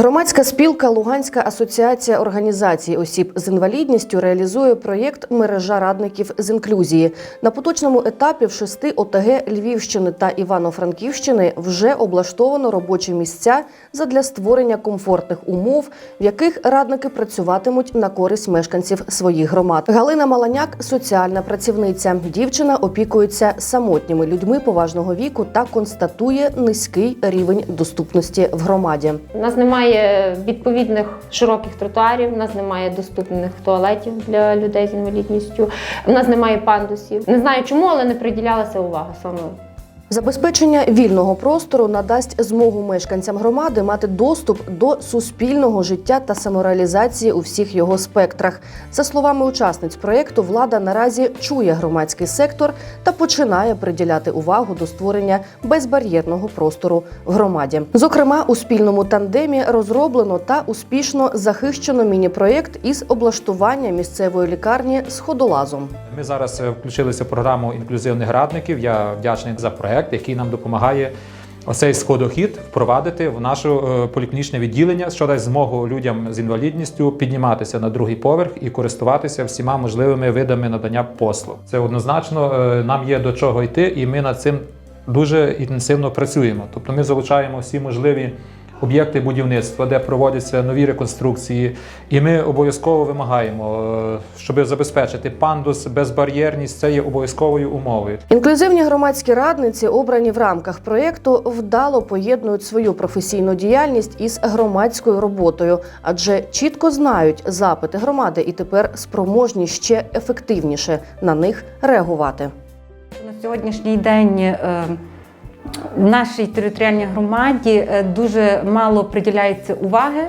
Громадська спілка Луганська асоціація організацій осіб з інвалідністю реалізує проєкт Мережа радників з інклюзії. На поточному етапі в шести ОТГ Львівщини та Івано-Франківщини вже облаштовано робочі місця задля створення комфортних умов, в яких радники працюватимуть на користь мешканців своїх громад. Галина Маланяк соціальна працівниця. Дівчина опікується самотніми людьми поважного віку та констатує низький рівень доступності в громаді. У нас немає відповідних широких тротуарів, у нас немає доступних туалетів для людей з інвалідністю, у нас немає пандусів. Не знаю чому, але не приділялася увага саме. Забезпечення вільного простору надасть змогу мешканцям громади мати доступ до суспільного життя та самореалізації у всіх його спектрах. За словами учасниць проєкту, влада наразі чує громадський сектор та починає приділяти увагу до створення безбар'єрного простору в громаді. Зокрема, у спільному тандемі розроблено та успішно захищено міні-проєкт із облаштування місцевої лікарні з ходолазом. Ми зараз е, включилися в програму інклюзивних радників. Я вдячний за проект, який нам допомагає оцей сходохід впровадити в наше е, поліклінічне відділення, що дасть змогу людям з інвалідністю підніматися на другий поверх і користуватися всіма можливими видами надання послуг. Це однозначно е, нам є до чого йти, і ми над цим дуже інтенсивно працюємо. Тобто ми залучаємо всі можливі. Об'єкти будівництва, де проводяться нові реконструкції, і ми обов'язково вимагаємо, е, щоб забезпечити пандус, безбар'єрність, це є обов'язковою умовою. Інклюзивні громадські радниці, обрані в рамках проєкту, вдало поєднують свою професійну діяльність із громадською роботою, адже чітко знають запити громади і тепер спроможні ще ефективніше на них реагувати. На сьогоднішній день е, в нашій територіальній громаді е, дуже мало приділяється уваги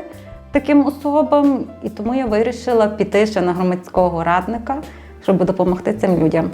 таким особам, і тому я вирішила піти ще на громадського радника, щоб допомогти цим людям.